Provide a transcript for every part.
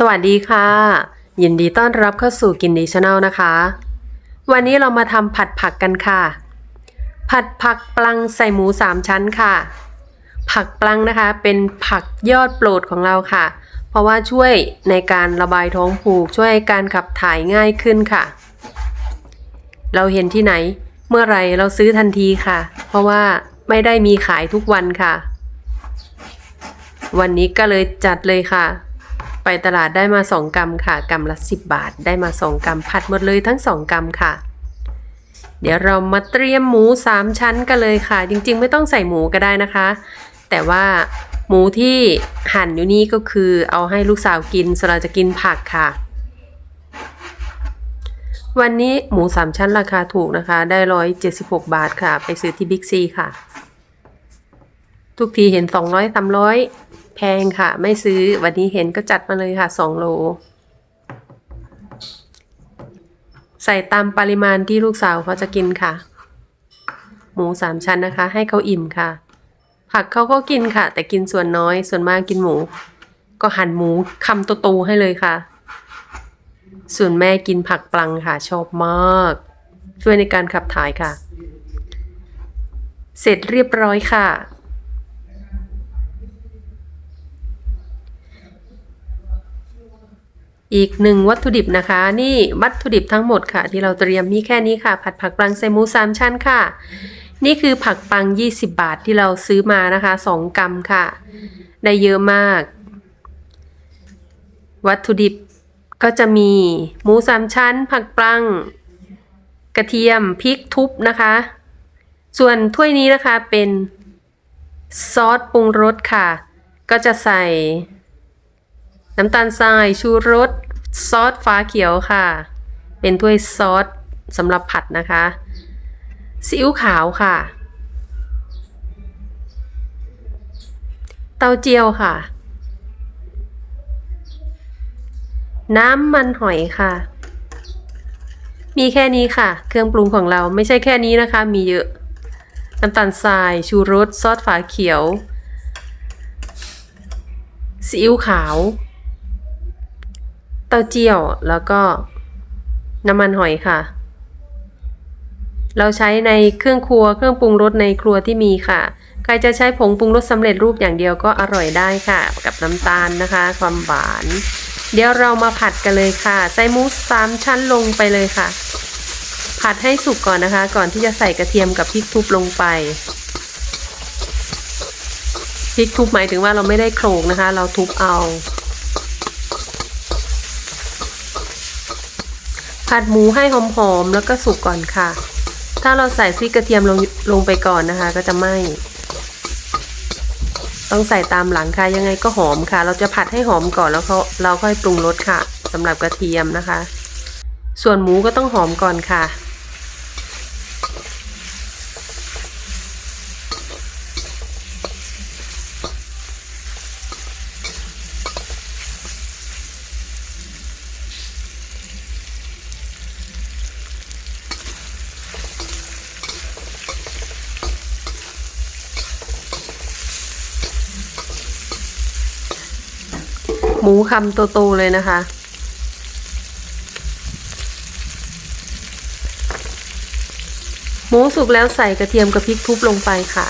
สวัสดีค่ะ ยินดีต้อนรับเข้าสู่กินดีชาแนลนะคะ วันนี้เรามาทำผัดผักกันค่ะ ผัดผักปลังใส่หมูสามชั้นค่ะ ผักปลังนะคะเป็นผักยอดโปรดของเราค่ะ เพราะว่าช่วยในการระบายท้องผูกช่วยการขับถ่ายง่ายขึ้นค่ะ เราเห็นที่ไหนเมื่อไรเราซื้อทันทีค่ะ เพราะว่าไม่ได้มีขายทุกวันค่ะ วันนี้ก็เลยจัดเลยค่ะ ไปตลาดได้มา 2กรัมค่ะกรัมละ 10 บาท ได้มา 2กรัมผัดหมดเลยทั้ง 2กรัมค่ะ เดี๋ยวเรามาเตรียมหมู 3 ชั้นกันเลยค่ะ จริงๆ ไม่ต้องใส่หมูก็ได้นะคะ แต่ว่าหมูที่หั่นอยู่นี่ก็คือเอาให้ลูกสาวกินส่วนเราจะกินผักค่ะ วันนี้หมู 3 ชั้นราคาถูกนะคะ ได้ 176 บาทค่ะ ไปซื้อที่บิ๊กซีค่ะ ทุกทีเห็น 200 300 แพงค่ะ ไม่ซื้อวันนี้เห็นก็จัดมาเลยค่ะ2โล ใส่ตามปริมาณที่ลูกสาวเขาจะกินค่ะ หมูสามชั้นนะคะ ให้เขาอิ่มค่ะ ผักเขาก็กินค่ะ แต่กินส่วนน้อยส่วนมากกินหมู ก็หั่นหมูคำโตๆให้เลยค่ะ ส่วนแม่กินผักปลังค่ะ ชอบมาก ช่วยในการขับถ่ายค่ะ เสร็จเรียบร้อยค่ะ อีกหนึ่งวัตถุดิบนะคะ นี่วัตถุดิบทั้งหมดค่ะ ที่เราเตรียมมีแค่นี้ค่ะ ผัดผักปังใส่หมูสามชั้นค่ะ นี่คือผักปัง 20 บาทที่เราซื้อมานะคะ 2กรัมค่ะ ได้เยอะมาก วัตถุดิบก็จะมีหมูสามชั้น ผักปัง กระเทียมพริกทุบนะคะ ส่วนถ้วยนี้นะคะเป็นซอสปรุงรสค่ะ ก็จะใส่น้ำตาลทรายชูรส ซอสฟ้าเขียวค่ะ เป็นถ้วยซอสสำหรับผัดนะคะซีอิ๊วขาวค่ะ เต้าเจียวค่ะ น้ำมันหอยค่ะ มีแค่นี้ค่ะ เครื่องปรุงของเราไม่ใช่แค่นี้นะคะ มีเยอะน้ำตาลทราย ชูรสซอสฝาเขียวซีอิ๊วขาว ต้าเจี้ยว แล้วก็น้ำมันหอยค่ะ เราใช้ในเครื่องครัวเครื่องปรุงรสในครัวที่มีค่ะ ใครจะใช้ผงปรุงรสสำเร็จรูปอย่างเดียวก็อร่อยได้ค่ะ กับน้ำตาลนะคะ ความหวาน เดี๋ยวเรามาผัดกันเลยค่ะ ใส่หมูสามชั้นลงไปเลยค่ะ ผัดให้สุกก่อนนะคะ ก่อนที่จะใส่กระเทียมกับพริกทุบลงไปพริกทุบหมายถึงว่าเราไม่ได้โขลกนะคะ เราทุบเอา ผัดหมูให้หอมๆแล้วก็สุกก่อนค่ะ ถ้าเราใส่พริกกระเทียมลงลงไปก่อนนะคะ ก็จะไหม้ต้องใส่ตามหลังค่ะ ยังไงก็หอมค่ะ เราจะผัดให้หอมก่อนแล้วเขาเราค่อยปรุงรสค่ะสำหรับกระเทียมนะคะ ส่วนหมูก็ต้องหอมก่อนค่ะ หมูคำโตๆเลยนะคะ หมูสุกแล้วใส่กระเทียมกับพริกทุบลงไปค่ะ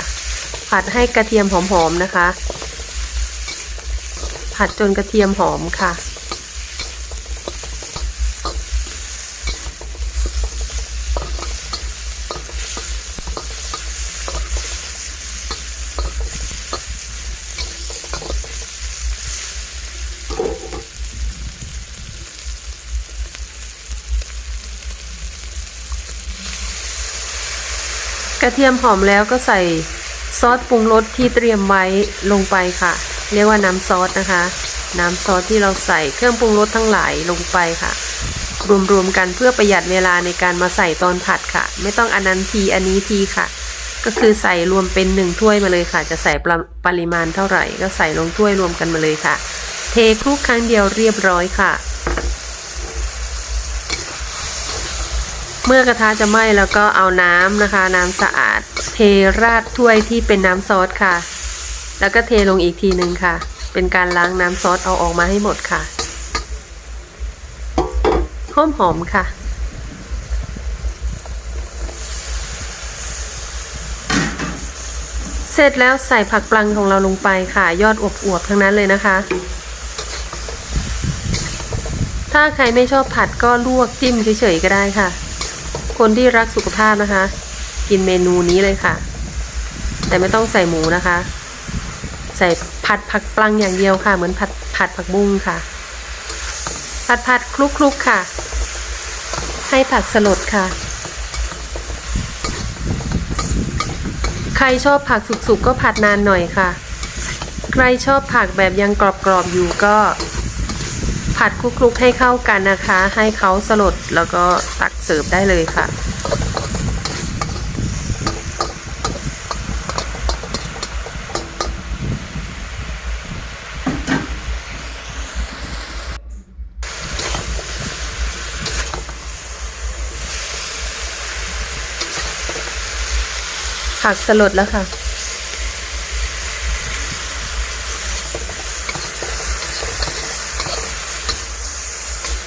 ผัดให้กระเทียมหอมๆนะคะ ผัดจนกระเทียมหอมค่ะ ระเทียมหอมแล้วก็ใส่ซอสปรุงรสที่เตรียมไว้ลงไปค่ะ เรียกว่าน้ำซอสนะคะ น้ำซอสที่เราใส่เครื่องปรุงรสทั้งหลายลงไปค่ะ รวมๆกันเพื่อประหยัดเวลาในการมาใส่ตอนผัดค่ะ ไม่ต้องอันนั้นทีอันนี้ทีค่ะ ก็คือใส่รวมเป็นหนึ่งถ้วยมาเลยค่ะ จะใส่ปรปริมาณเท่าไหร่ ก็ใส่ลงถ้วยรวมกันมาเลยค่ะ เทคลุกครั้งเดียวเรียบร้อยค่ะ เมื่อกระทะจะไหม้แล้วก็เอาน้ำนะคะ น้ำสะอาด เทราดถ้วยที่เป็นน้ำซอสค่ะ แล้วก็เทลงอีกทีหนึ่งค่ะ เป็นการล้างน้ำซอสเอาออกมาให้หมดค่ะหอมหอมๆค่ะ เสร็จแล้วใส่ผักปลังของเราลงไปค่ะ ยอดอวบๆทั้งนั้นเลยนะคะ ถ้าใครไม่ชอบผัดก็ลวกจิ้มเฉยๆก็ได้ค่ะ คนที่รักสุขภาพนะคะ กินเมนูนี้เลยค่ะ แต่ไม่ต้องใส่หมูนะคะ ใส่ผัดผักปลังอย่างเดียวค่ะ เหมือนผัดผัดผักบุ้งค่ะ ผัดผัดคลุกคลุกค่ะ ให้ผักสลดค่ะ ใครชอบผักสุกๆก็ผัดนานหน่อยค่ะ ใครชอบผักแบบยังกรอบๆอยู่ก็ ผัดคลุกๆให้เข้ากันนะคะ ให้เขาสลดแล้วก็ตักเสิร์ฟได้เลยค่ะ ผักสลดแล้วค่ะ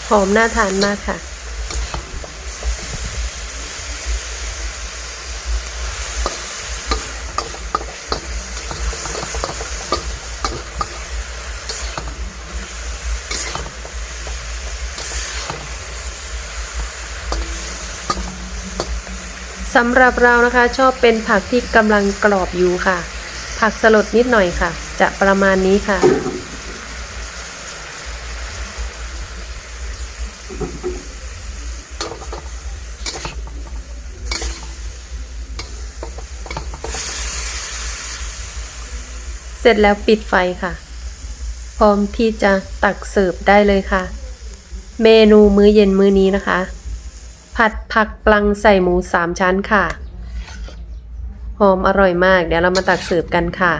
หอมน่าทานมากค่ะ สำหรับเรานะคะชอบเป็นผักที่กำลังกรอบอยู่ค่ะ ผักสลดนิดหน่อยค่ะ จะประมาณนี้ค่ะ ร็จแล้วปิดไฟค่ะ พร้อมที่จะตักเสิร์ฟได้เลยค่ะ เมนูมื้อเย็นมื้อนี้นะคะ ผัดผักปลังใส่หมูสามชั้นค่ะ หอมอร่อยมาก เดี๋ยวเรามาตักเสิร์ฟกันค่ะ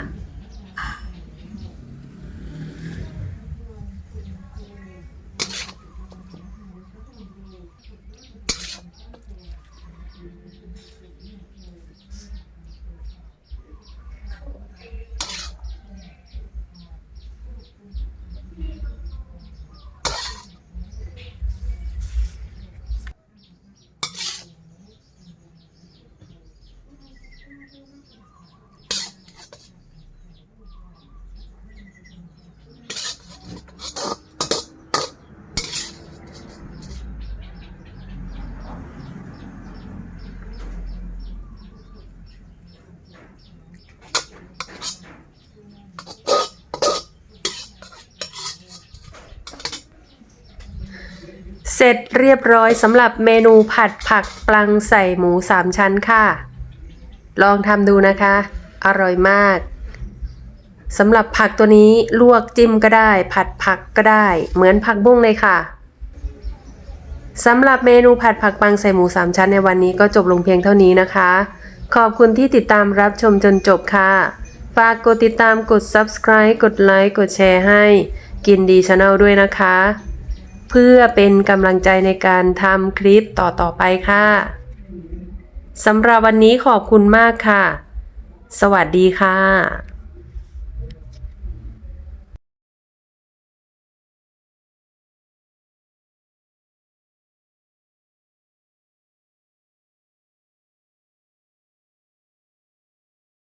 เสร็จเรียบร้อยสำหรับเมนูผัดผักปลังใส่หมูสามชั้นค่ะ ลองทำดูนะคะ อร่อยมากสำหรับผักตัวนี้ลวกจิ้มก็ได้ ผัดผักก็ได้ เหมือนผักบุ้งเลยค่ะสำหรับเมนูผัดผักปังใส่หมูสามชั้นในวันนี้ก็จบลงเพียงเท่านี้นะคะ ขอบคุณที่ติดตามรับชมจนจบค่ะ ฝากกดติดตามกด subscribe กดไลค์กดแชร์ให้ กินดีชาแนลด้วยนะคะ เพื่อเป็นกำลังใจในการทำคลิปต่อๆไปค่ะสำหรับวันนี้ขอบคุณมากค่ะ สวัสดีค่ะ